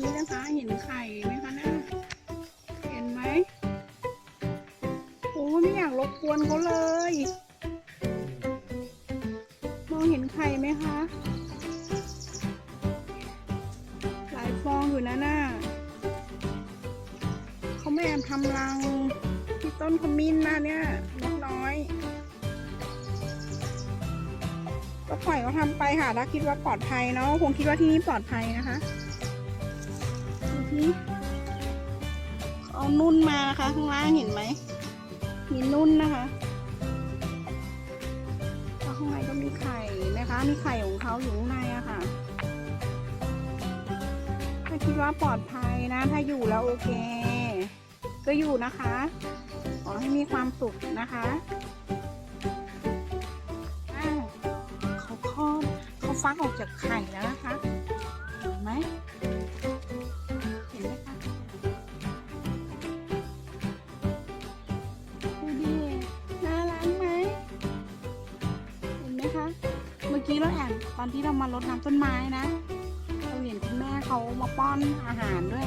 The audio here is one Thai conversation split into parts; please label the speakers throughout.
Speaker 1: นี้นะคะเห็นไข่ไหมคะนะเห็นไหมโอ้ไม่อยากรบกวนเขาเลย มองเห็นไข่ไหมคะ หลายฟองอยู่นะน่ะเขาไม่แอบทำรังที่ต้นขมิ้นนะเนี่ยนกน้อย ก็ปล่อยเขาทำไปค่ะถ้าคิดว่าปลอดภัยเนาะคงคิดว่าที่นี่ปลอดภัยนะคะ เขาเอานุ่นมานะคะ ข้างล่างเห็นไหม มีนุ่นนะคะแล้วข้างในก็มีไข่นะคะ มีไข่ของเขาอยู่ข้างในอะค่ะ ถ้าคิดว่าปลอดภัยนะ ถ้าอยู่แล้วโอเค ก็อยู่นะคะ ขอให้มีความสุขนะคะเขาคลอดเขาฟักออกจากไข่แล้วนะคะ เห็นไหม ไหมคะ เมื่อกี้เราแอบตอนที่เรามารดน้ำต้นไม้นะ เราเห็นคุณแม่เขามาป้อนอาหารด้วย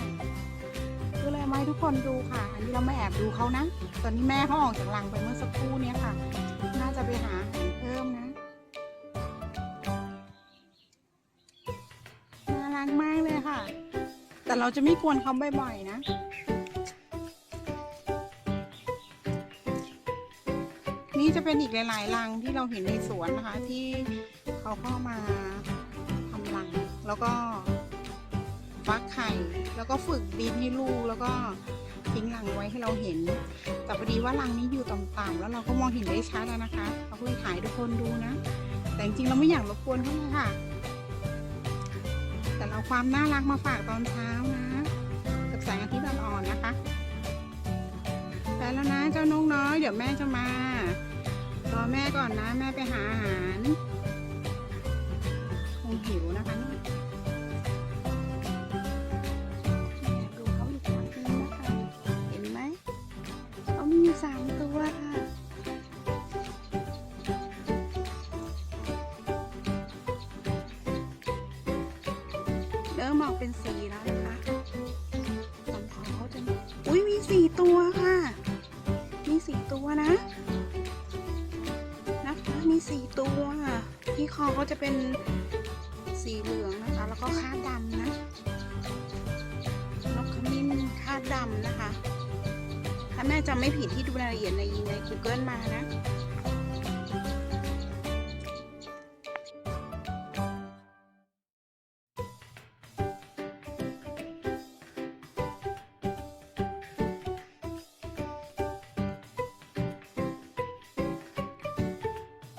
Speaker 1: ก็เลยมาให้ทุกคนดูค่ะ อันนี้เราไม่แอบดูเขานะ ตอนนี้แม่เขาออกจากรังไปเมื่อสักครู่นี้ค่ะ น่าจะไปหาอาหารเพิ่มนะ น่ารักมากเลยค่ะ แต่เราจะไม่กวนเขาบ่อยๆนะ นี่จะเป็นอีกหลายๆรังที่เราเห็นในสวนนะคะ ที่เขาเข้ามาทำรัง แล้วก็ฟักไข่ แล้วก็ฝึกบินให้ลูกแล้วก็ทิ้งรังไว้ให้เราเห็น แต่พอดีว่ารังนี้อยู่ต่ำๆแล้วเราก็มองเห็นได้ชัดแล้วนะคะ เราก็เลยถ่ายทุกคนดูนะ แต่จริงๆเราไม่อยากรบกวนเขาเลยค่ะ แต่เราเอาความน่ารักมาฝากตอนเช้านะกับแสงอาทิตย์อ่อนๆนะคะ แล้วนะ เจ้านกน้อย เดี๋ยวแม่จะมารอแม่ก่อนนะ แม่ไปหาอาหารคงหิวนะคะเนี่ยดูเขาอีกครั้งนึงนะคะเห็นไหมเขามีอยู่สามตัวค่ะเริ่มออกเป็นสีแล้ว ตัวนะ นะคะมีสี่ตัวที่คอเขาจะเป็นสีเหลืองนะคะ แล้วก็คาดดำนะนกขมิ้นคาดดำนะคะ ถ้าแม่จำไม่ผิดที่ดูรายละเอียดในใน Google มานะ